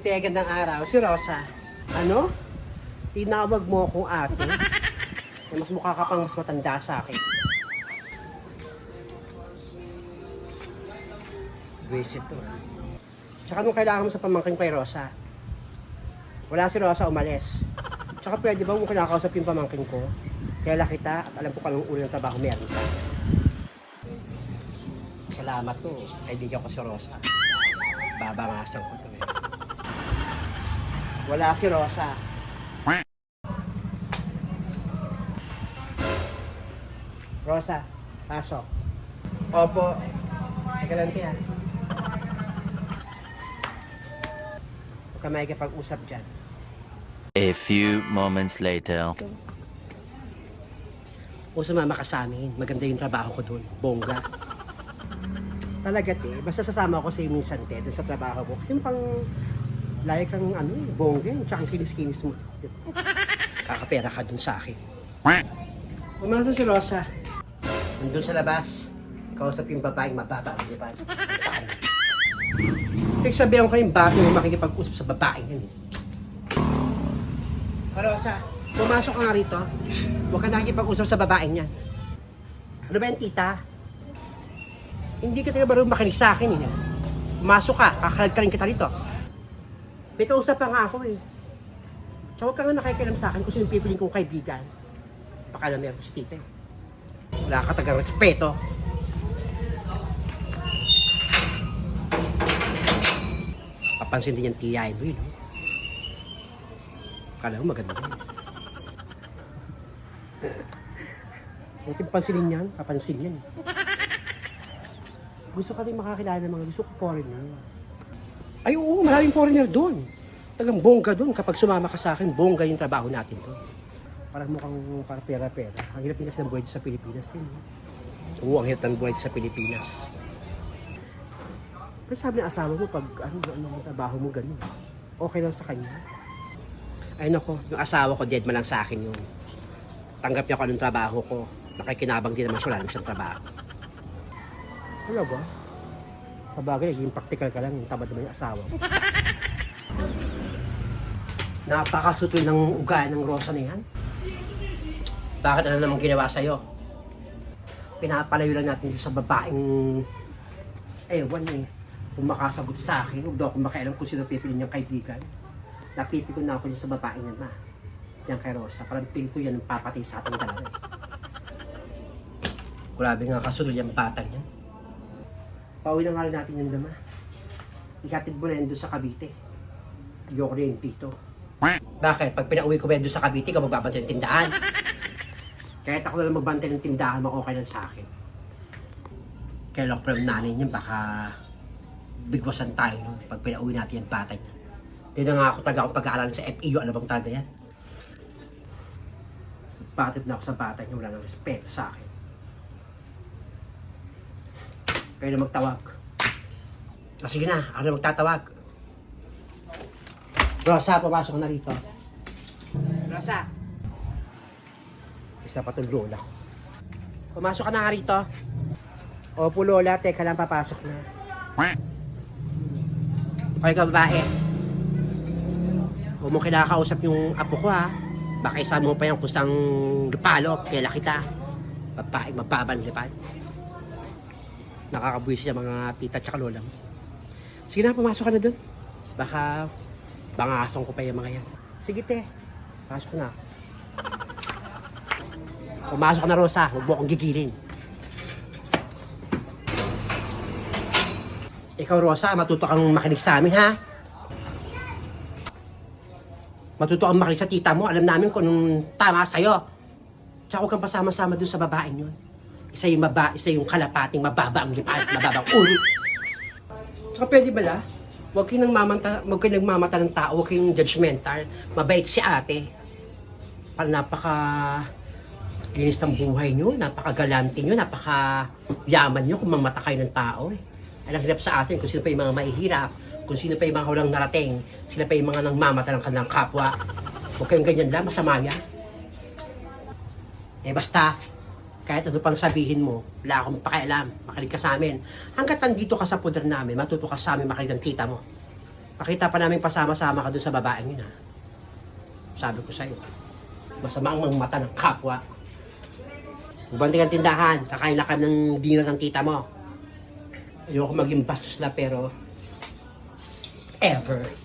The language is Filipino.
Teka ng araw. Si Rosa. Ano? Tinawag mo akong ate? Eh, mas mukha ka pang mas matanda sa akin. Visit to. Tsaka nung kailangan mo sa pamangking kay Rosa, wala si Rosa umalis. Tsaka pwede ba kung kinakausap yung pamangking ko? Kaya kita at alam ko kung anong ng trabaho meron ka. Salamat to. Kaibigan ko si Rosa. Babangasan ko to. Wala si Rosa. Rosa, pasok. Opo. Teka lang tiyan. Huwag ka makikipag-usap dyan. A few moments later. O sumama ka sa amin. Maganda yung trabaho ko doon. Bongga. Talaga te. Basta sasama ako sa iyo minsan te. Doon sa trabaho ko. Kasi mukhang laya kang ano eh. Bongga. eh. Tsaka ang kinis-kinis mo. Kakapera ka doon sa akin. Pumasok si Rosa. Nandun sa labas. Kausap yung babaeng mababa ang lipan. Pag sabihan ko yung babae mo makikipag-usap sa babaeng yan. eh. Rosa, pumasok ka nga rito. Huwag ka nakikipag-usap sa babaeng yan. Ano ba yan, tita? Hindi ka taga marunong makinig sa akin eh. Pumasok ka, kakalad ka rin kita rito. May kausap pa nga ako eh. So huwag ka nga nakikilam sa akin kung sino yung pipiling kong kaibigan. Baka na meron ko si tita. Wala ka tagang respeto. Papansin din yung tiyay mo yun. no? Kala ko maganda yun. Huwag yung pansinin yan, papansin yan. Gusto ka rin makakilala ng mga gusto ko foreigner. Ay oo, maraming foreigner doon. Tagang bongga doon. Kapag sumama ka sa akin, bongga yung trabaho natin doon. Parang mukhang para pera-pera. Ang hirap kasi ng buhay sa Pilipinas din. Oo, ang hirap ng buhay sa Pilipinas. Pero sabi ng asawa mo, pag ano, ano ang trabaho mo ganun, okay lang sa kanya. Ay nako, yung asawa ko, dead man lang sa akin yun. Tanggap niya ko anong trabaho ko. Nakikinabang din naman siya, wala naman siyang trabaho. Ano ba? Kabagay, naging practical ka lang, tamad naman yung asawa mo. Napakasutol ng ugali ng Rosa na yan. Bakit ano namang ginawa sa'yo? Pinapalayo lang natin sa babaeng ewan eh, kung makasagot sa akin, huwag daw akong makialam kung sino pipili niyang kaibigan. Napipiko na ako dyan sa babaeng yan na. Yan kay Rosa. Parang pili ko yan ang papatay sa ating dalawa. Grabe nga kasunod yung batang yan. Pauwi na nga lang natin yung dama. Ikatid mo na doon sa Cavite. Ayoko na dito. Bakit? Pag pinauwi ko ba doon sa Cavite, ikaw magbabantay ng tindahan. Kahit ako na lang magbantay ng tindahan, okay lang sa akin. Kaya lock from nanay niya, baka bigwasan tayo no? pag pinauwi natin yung bata niya. Hindi nga ako taga akong pag-aaralan sa FEU, ano bang taga yan? Batid na ako sa bata niya, wala nang respeto sa akin. Kayo na magtawag. Ah, sige na, ako na magtatawag. Rosa, pumasok ka na rito. Rosa! Isa pa itong lola. Pumasok ka na nga rito. Opo, Lola. Teka lang, papasok na. Okay ka, babae. Huwag mo kinakausap yung apo ko, ha? Baka isa mo pa yung kusang lupalo. Kaya kita. Babae, mababan lipan. Nakakabuhi siya mga tita at lola mo. Sige na, pumasok ka na dun. Baka bangasong ko pa yung mga yan. Sige, te. Pasok na. Pumasok na, Rosa. Huwag mo akong gigilin. Ikaw, Rosa, matuto kang makinig sa amin, ha? Matuto kang makinig sa tita mo. Alam namin kung anong tama sa'yo. Tsaka huwag kang pasama-sama doon sa babaeng yun. Isa yung maba, isa yung kalapating mababa ang lipat, mababang uri. Tsaka pwede ba la? Huwag kayong nagmamata, huwag kayong nagmamata ng tao, huwag kayong judgmental. Mabait si ate. Parang napaka linis ng buhay nyo, napakagalante nyo, napaka-yaman nyo kung mamata kayo ng tao. Eh. Alang hirap sa atin kung sino pa yung mga mahihirap, kung sino pa yung mga walang narating, sila pa yung mga nang mamata ng kanilang kapwa. Huwag kayong ganyan lang, masama yan. Eh basta, kahit ano pang sabihin mo, wala akong pakialam, makinig ka sa amin. Hanggat nandito ka sa poder namin, matuto ka sa amin makinig ng tita mo. Pakita pa namin pasama-sama ka doon sa babaeng yun ha. Sabi ko sa'yo, masama ang mga mata ng kapwa. Bubanting ang tindahan, kakain na kami ng dinner ng tita mo. Ayoko maging bastos na pero ever.